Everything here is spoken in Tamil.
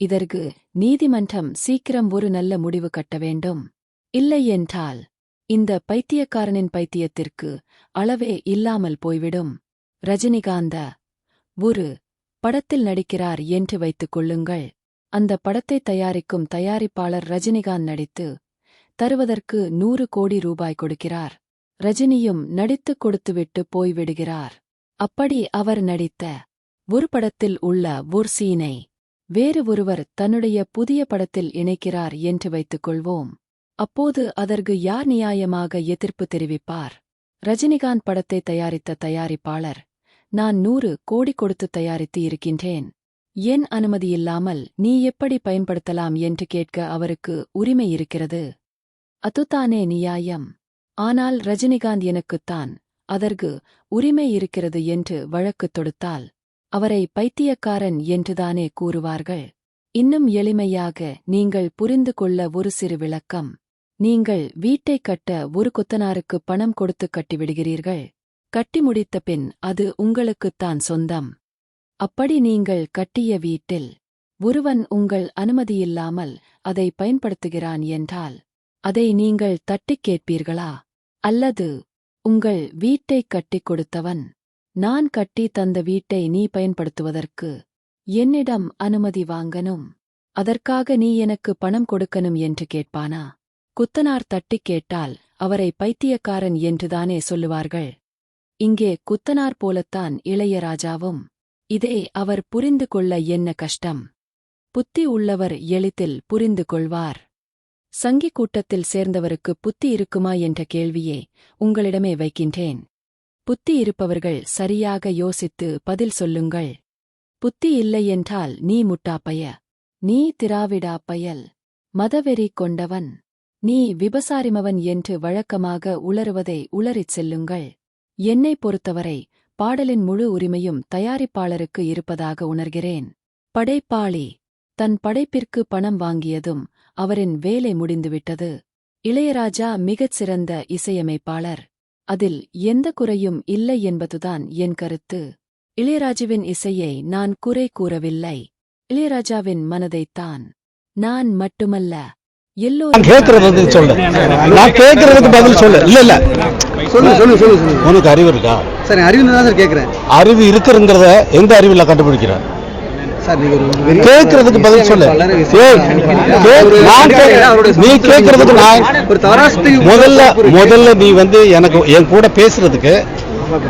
இதற்கு நீதிமன்றம் சீக்கிரம் ஒரு நல்ல முடிவு கட்ட வேண்டும். இல்லை என்றால் இந்த பைத்தியக்காரனின் பைத்தியத்திற்கு அளவே இல்லாமல் போய்விடும். ரஜினிகாந்த ஒரு படத்தில் நடிக்கிறார் என்று வைத்துக் கொள்ளுங்கள். அந்த படத்தை தயாரிக்கும் தயாரிப்பாளர் ரஜினிகாந்த் நடித்து தருவதற்கு நூறு கோடி ரூபாய் கொடுக்கிறார். ரஜினியும் நடித்துக் கொடுத்துவிட்டு போய்விடுகிறார். அப்படி அவர் நடித்த ஒரு படத்தில் உள்ள ஒரு சீனை வேறு ஒருவர் தன்னுடைய புதிய படத்தில் இணைக்கிறார் என்று வைத்துக் கொள்வோம் அப்போது அதற்கு யார் நியாயமாக எதிர்ப்பு தெரிவிப்பார்? ரஜினிகாந்த் படத்தை தயாரித்த தயாரிப்பாளர் நான் நூறு கோடி கொடுத்து தயாரித்து இருக்கின்றேன். என் அனுமதியில்லாமல் நீ எப்படி பயன்படுத்தலாம் என்று கேட்க அவருக்கு உரிமை இருக்கிறது? அதுதானே நியாயம். ஆனால் ரஜினிகாந்த் எனக்குத்தான் அதற்கு உரிமை இருக்கிறது என்று வழக்கு தொடுத்தால் அவரை பைத்தியக்காரன் என்றுதானே கூறுவார்கள். இன்னும் எளிமையாக நீங்கள் புரிந்து கொள்ள ஒரு சிறு விளக்கம். நீங்கள் வீட்டைக் கட்ட ஒரு கொத்தனாருக்கு பணம் கொடுத்து கட்டிவிடுகிறீர்கள். கட்டி முடித்த பின் அது உங்களுக்குத்தான் சொந்தம். அப்படி நீங்கள் கட்டிய வீட்டில் ஒருவன் உங்கள் அனுமதியில்லாமல் அதை பயன்படுத்துகிறான் என்றால் அதை நீங்கள் தட்டிக் கேட்பீர்களா? அல்லது உங்கள் வீட்டைக் கட்டிக் கொடுத்தவன் நான் கட்டி தந்த வீட்டை நீ பயன்படுத்துவதற்கு என்னிடம் அனுமதி வாங்கணும். அதற்காக நீ எனக்கு பணம் கொடுக்கணும் என்று கேட்பானா? குத்தனார் தட்டிக் கேட்டால் அவரை பைத்தியக்காரன் என்றுதானே சொல்லுவார்கள். இங்கே குத்தனார் போலத்தான் இளையராஜாவும் இதை அவர் புரிந்து கொள்ள என்ன கஷ்டம்? புத்தி உள்ளவர் எளிதில் புரிந்து கொள்வார். சங்கி கூட்டத்தில் சேர்ந்தவருக்கு புத்தி இருக்குமா என்ற கேள்வியே உங்களிடமே வைக்கின்றேன். புத்தி இருப்பவர்கள் சரியாக யோசித்து பதில் சொல்லுங்கள். புத்தி இல்லை என்றால் நீ முட்டாப்பய நீ திராவிடா பயல். மதவெறி கொண்டவன். நீ விபசாரிமவன் என்று வழக்கமாக உளறுவதை உளறிச் செல்லுங்கள். என்னை பொறுத்தவரை பாடலின் முழு உரிமையும் தயாரிப்பாளருக்கு இருப்பதாக உணர்கிறேன். படைப்பாளி. தன் படைப்பிற்கு பணம் வாங்கியதும் அவரின் வேலை முடிந்துவிட்டது. இளையராஜா மிகச் சிறந்த இசையமைப்பாளர். அதில் எந்த குறையும் இல்லை என்பதுதான் என் கருத்து. இளையராஜுவின் இசையை நான் குறை கூறவில்லை. இளையராஜாவின் மனதைத்தான் நான் மட்டுமல்ல எல்லோரும் கேட்கறதுக்கு சொல்லு. நான் கேட்கறதுக்கு பதில் சொல்லு. இல்ல இல்ல. சொல்லு சொல்லு சொல்லு சொல்லு. உனக்கு அறிவு இருக்கா? சார் நான் அறிவு தான் சார் கேட்குறேன் அறிவு இருக்குங்கிறத எந்த அறிவுல கண்டுபிடிக்கிற சார் நீங்க ஒரு பெரிய கேட்கறதுக்கு பதில் சொல்லு. நீ கேட்கறதுக்கு நான் முதல்ல முதல்ல நீ வந்து எனக்கு என் கூட பேசுறதுக்கு